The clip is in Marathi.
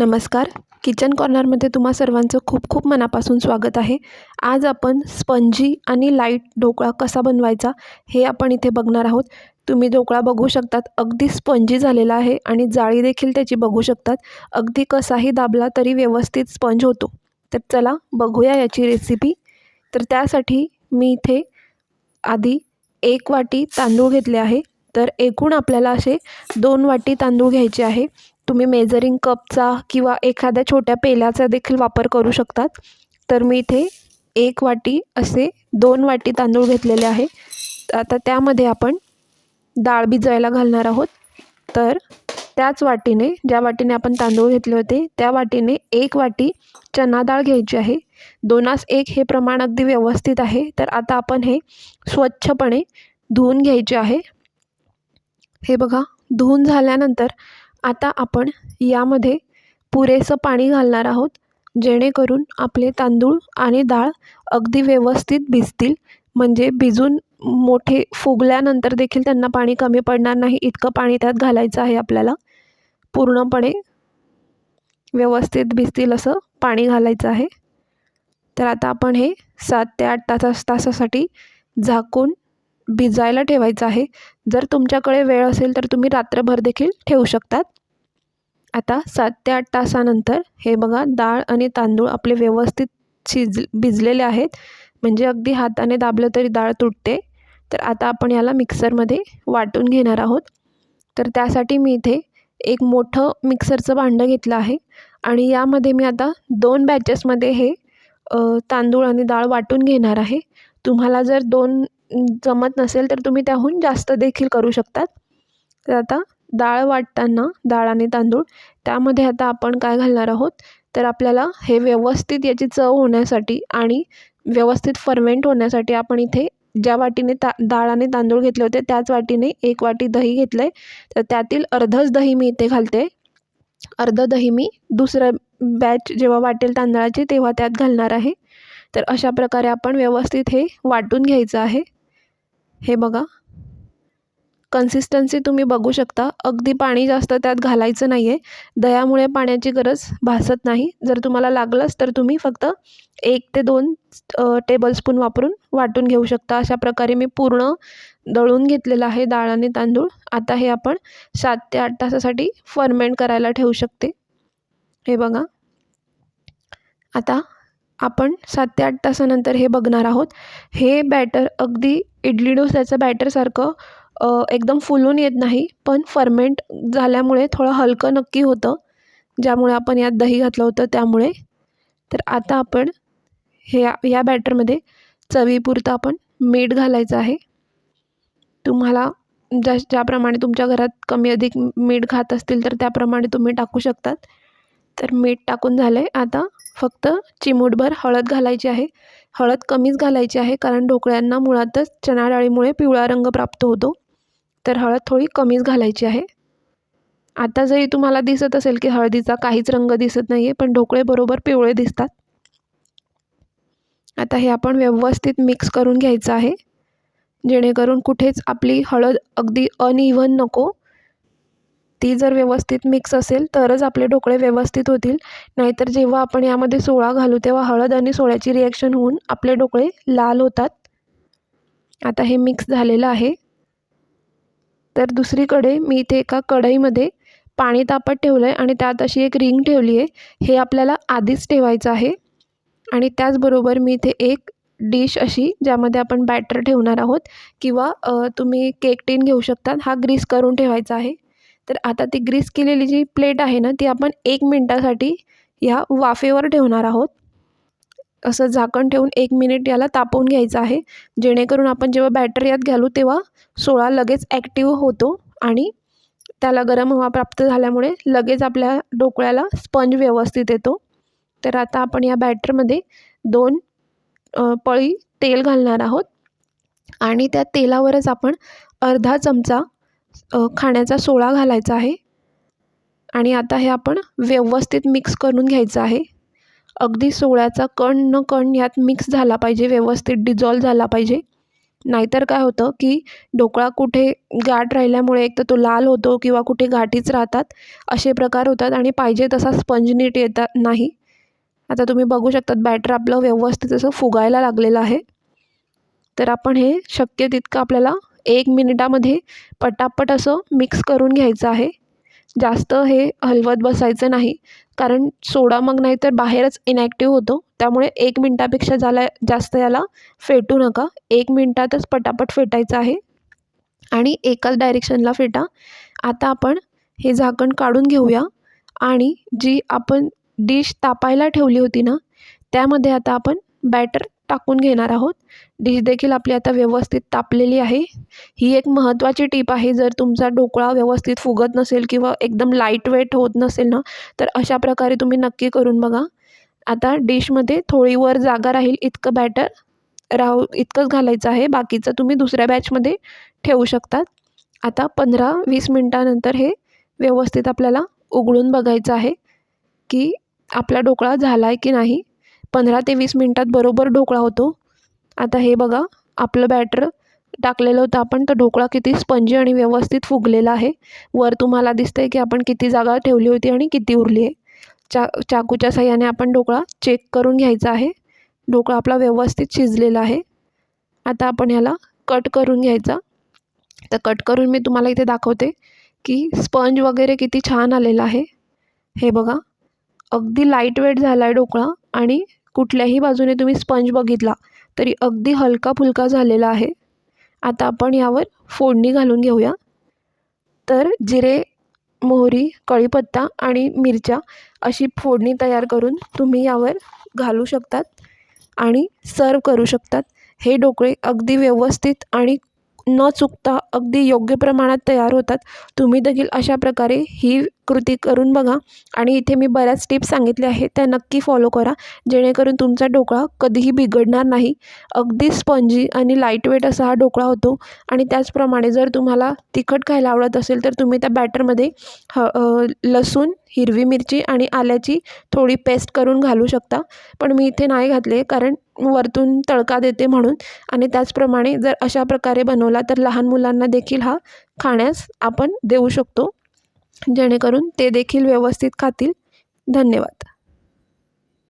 नमस्कार. किचन कॉर्नरमध्ये तुम्हा सर्वांचं खूप खूप मनापासून स्वागत आहे. आज आपण स्पंजी आणि लाइट ढोकळा कसा बनवायचा हे आपण इथे बघणार आहोत. तुम्ही ढोकळा बघू शकतात अगदी स्पंजी झालेला आहे आणि जाळी देखील त्याची बघू शकतात. अगदी कसाही दाबला तरी व्यवस्थित स्पंज होतो. तर चला बघूया याची रेसिपी तर त्यासाठी मी इथे आधी एक वाटी तांदूळ घेतले आहे. तर एकूण आपल्याला असे दोन वाटी तांदूळ घ्यायचे आहे. तुम्ही मेजरिंग कपचा किंवा एखाद्या छोट्या पेल्याचा देखील वापर करू शकतात. तर मी इथे एक वाटी असे दोन वाटी तांदूळ घेतलेले आहे. आता त्यामध्ये आपण डाळ भिजवायला घालणार आहोत. तर त्याच वाटीने ज्या वाटीने आपण तांदूळ घेतले होते त्या वाटीने एक वाटी चना डाळ घ्यायची आहे. दोनास एक हे प्रमाण अगदी व्यवस्थित आहे. तर आता आपण हे स्वच्छपणे धुवून घ्यायचे आहे. हे बघा धुवून झाल्यानंतर आता आपण यामध्ये पुरेसं पाणी घालणार आहोत जेणेकरून आपले तांदूळ आणि डाळ अगदी व्यवस्थित भिजतील. म्हणजे भिजून मोठे फुगल्यानंतर देखील त्यांना पाणी कमी पडणार नाही इतकं पाणी त्यात घालायचं आहे आपल्याला. पूर्णपणे व्यवस्थित भिजतील असं पाणी घालायचं आहे. तर आता आपण हे सात ते आठ तास तासासाठी झाकून भिजायला ठेवायचं आहे. जर तुमच्याकडे वेळ असेल तर तुम्ही रात्रभर देखील ठेवू शकतात. आता सात ते आठ तासानंतर हे बघा डाळ आणि तांदूळ आपले व्यवस्थित शिज भिजलेले आहेत. म्हणजे अगदी हाताने दाबलं तरी डाळ तुटते. तर आता आपण याला मिक्सरमध्ये वाटून घेणार आहोत. तर त्यासाठी मी इथे एक मोठं मिक्सरचं भांडं घेतलं आहे. आणि यामध्ये मी आता दोन बॅचेसमध्ये हे तांदूळ आणि डाळ वाटून घेणार आहे. तुम्हाला जर दोन जमत नसेल तर तुम्ही त्याहून जास्त देखील करू शकतात. तर आता डाळ वाटताना डाळ आणि तांदूळ त्यामध्ये आता आपण काय घालणार आहोत? तर आपल्याला हे व्यवस्थित याची चव होण्यासाठी आणि व्यवस्थित फर्मेंट होण्यासाठी आपण इथे ज्या वाटीने ता डाळ आणि तांदूळ घेतले होते त्याच वाटीने एक वाटी दही घेतलं आहे तर त्यातील अर्धच दही मी इथे घालते. अर्धं दही मी दुसरं बॅच जेव्हा वाटेल तांदळाची तेव्हा त्यात घालणार आहे. तर अशा प्रकारे आपण व्यवस्थित हे वाटून घ्यायचं आहे. हे बघा. कन्सिस्टन्सी तुम्ही बघू शकता. अगदी पाणी जास्त त्यात घालायचं नाही आहे दह्यामुळे पाण्याची गरज भासत नाही. जर तुम्हाला लागलंच तर तुम्ही फक्त एक ते दोन टेबलस्पून वापरून वाटून घेऊ शकता. अशा प्रकारे मी पूर्ण दळून घेतलेलं आहे डाळ आणि तांदूळ. आता हे आपण सात ते आठ तासासाठी फर्मेंट करायला ठेवू शकते. हे बघा. आता आपण सात ते आठ तासानंतर हे बघणार आहोत. हे बॅटर अगदी इडली डोस्याचं बॅटरसारखं एकदम फुलून येत नाही पण फर्मेंट झाल्यामुळे थोडं हलकं नक्की होतं. ज्यामुळे आपण यात दही घातलं होतं त्यामुळे. तर आता आपण हे या बॅटरमध्ये चवीपुरतं आपण मीठ घालायचं आहे. तुम्हाला ज्या ज्याप्रमाणे तुमच्या घरात कमी अधिक मीठ खात असतील तर त्याप्रमाणे तुम्ही टाकू शकतात. तर मीठ टाकून झालं आहे आता फक्त चिमूटभर हळद घालायची आहे. हळद कमीच घालायची आहे कारण ढोकळ्यांना मुळातच चणा डाळीमुळे पिवळा रंग प्राप्त होतो. तर हळद थोडी कमीच घालायची आहे. आता जरी तुम्हाला दिसत असेल की हळदीचा काहीच रंग दिसत नाही आहे पण ढोकळे बरोबर पिवळे दिसतात. आता हे आपण व्यवस्थित मिक्स करून घ्यायचं आहे. जेणेकरून कुठेच आपली हळद अगदी अनइव्हन नको. ती जर व्यवस्थित मिक्स असेल तरच आपले ढोकळे व्यवस्थित होतील. नाहीतर जेव्हा आपण यामध्ये सोळा घालू तेव्हा हळद आणि सोळ्याची रिॲक्शन होऊन आपले ढोकळे लाल होतात. आता हे मिक्स झालेलं आहे. तर दुसरीकडे मी इथे एका कढईमध्ये पाणी तापत ठेवलं आहे आणि त्यात अशी एक रिंग ठेवली आहे. हे आपल्याला आधीच ठेवायचं आहे. आणि त्याचबरोबर मी इथे एक डिश अशी ज्यामध्ये आपण बॅटर ठेवणार आहोत किंवा तुम्ही केक टीन घेऊ शकतात हा ग्रीस करून ठेवायचा आहे. तर आता ती ग्रीस केलेली जी प्लेट आहे ना ती आपण एक मिनटासाठी ह्या वाफेवर ठेवणार आहोत. असं झाकण ठेवून एक मिनिट याला तापवून घ्यायचं आहे. जेणेकरून आपण जेव्हा बॅटर यात घालू तेव्हा सोळा लगेच ॲक्टिव्ह होतो आणि त्याला गरम हवा प्राप्त झाल्यामुळे लगेच आपल्या ढोकळ्याला स्पंज व्यवस्थित येतो. तर आता आपण या बॅटरमध्ये दोन पळी तेल घालणार आहोत. आणि त्या तेलावरच आपण अर्धा चमचा खाण्याचा सोळा घालायचा आहे. आणि आता हे आपण व्यवस्थित मिक्स करून घ्यायचं आहे. अगदी सोळ्याचा कण न कण यात मिक्स झाला पाहिजे व्यवस्थित डिझॉल्व झाला पाहिजे. नाहीतर काय होतं की ढोकळा कुठे गाठ राहिल्यामुळे एक तर तो लाल होतो किंवा कुठे गाठीच राहतात असे प्रकार होतात आणि पाहिजे तसा स्पंज नीट येतात नाही. आता तुम्ही बघू शकतात बॅटर आपलं व्यवस्थित असं फुगायला लागलेलं आहे. तर आपण हे शक्य तितकं आपल्याला एक मिनिटामध्ये पटापट असं मिक्स करून घ्यायचं आहे. जास्त हे हलवत बसायचं नाही कारण सोडा मग नाही तर बाहेरच इनॅक्टिव्ह होतो. त्यामुळे एक मिनटापेक्षा झाला जास्त याला फेटू नका. एक मिनटातच पटापट फेटायचं आहे. आणि एकाच डायरेक्शनला फेटा. आता आपण हे झाकण काढून घेऊया. आणि जी आपण डिश तापायला ठेवली होती ना त्यामध्ये आता आपण बॅटर टाकून घेणार आहोत. डिश देखील आपली आता व्यवस्थित तापलेली आहे. ही एक महत्त्वाची टीप आहे. जर तुमचा ढोकळा व्यवस्थित फुगत नसेल किंवा एकदम लाइट वेट होत नसेल ना तर अशा प्रकारे तुम्ही नक्की करून बघा. आता डिशमध्ये थोडीवर जागा राहील इतकं बॅटर राहू इतकंच घालायचं आहे. बाकीचं तुम्ही दुसऱ्या बॅचमध्ये ठेवू शकतात. आता पंधरा वीस मिनटानंतर हे व्यवस्थित आपल्याला उघडून बघायचं आहे की आपला ढोकळा झाला आहे की नाही. पंधरा ते वीस मिनटात बरोबर ढोकळा होतो. आता हे बघा आपलं बॅटर टाकलेलं होतं आपण. तर ढोकळा किती स्पंजी आणि व्यवस्थित फुगलेला आहे. वर तुम्हाला दिसतंय की आपण किती जागा ठेवली होती आणि किती उरली आहे. चा चाकूच्या साह्याने आपण ढोकळा चेक करून घ्यायचा आहे. ढोकळा आपला व्यवस्थित शिजलेला आहे. आता आपण ह्याला कट करून घ्यायचा. तर कट करून मी तुम्हाला इथे दाखवते की स्पंज वगैरे किती छान आलेला आहे. हे बघा अगदी लाइट वेट झाला आहे ढोकळा आणि कुठल्याही बाजूने तुम्ही स्पंज बघितला तरी अगदी हलका फुलका झालेला आहे. आता आपण यावर फोडणी घालून घेऊया. तर जिरे मोहरी कढीपत्ता आणि मिरच्या अशी फोडणी तयार करून तुम्ही यावर घालू शकतात आणि सर्व करू शकतात. हे ढोकळे अगदी व्यवस्थित आणि न चुकता अगदी योग्य प्रमाणात तयार होतात. तुम्ही देखील अशा प्रकारे ही कृती करून बघा. आणि इथे मी बऱ्याच टिप्स सांगितल्या आहेत त्या नक्की फॉलो करा. जेणेकरून तुमचा ढोकळा कधीही बिघडणार नाही. अगदी स्पंजी आणि लाईटवेट असा हा ढोकळा होतो. आणि त्याचप्रमाणे जर तुम्हाला तिखट खायला आवडत असेल तर तुम्ही त्या बॅटरमध्ये ह लसूण हिरवी मिरची आणि आल्याची थोडी पेस्ट करून घालू शकता. पण मी इथे नाही घातले कारण वरतून तडका देते म्हणून. आणि त्याचप्रमाणे जर अशा प्रकारे बनवला तर लहान मुलांना देखील हा खाण्यास आपण देऊ शकतो. जेणेकरून ते देखील व्यवस्थित खातील. धन्यवाद.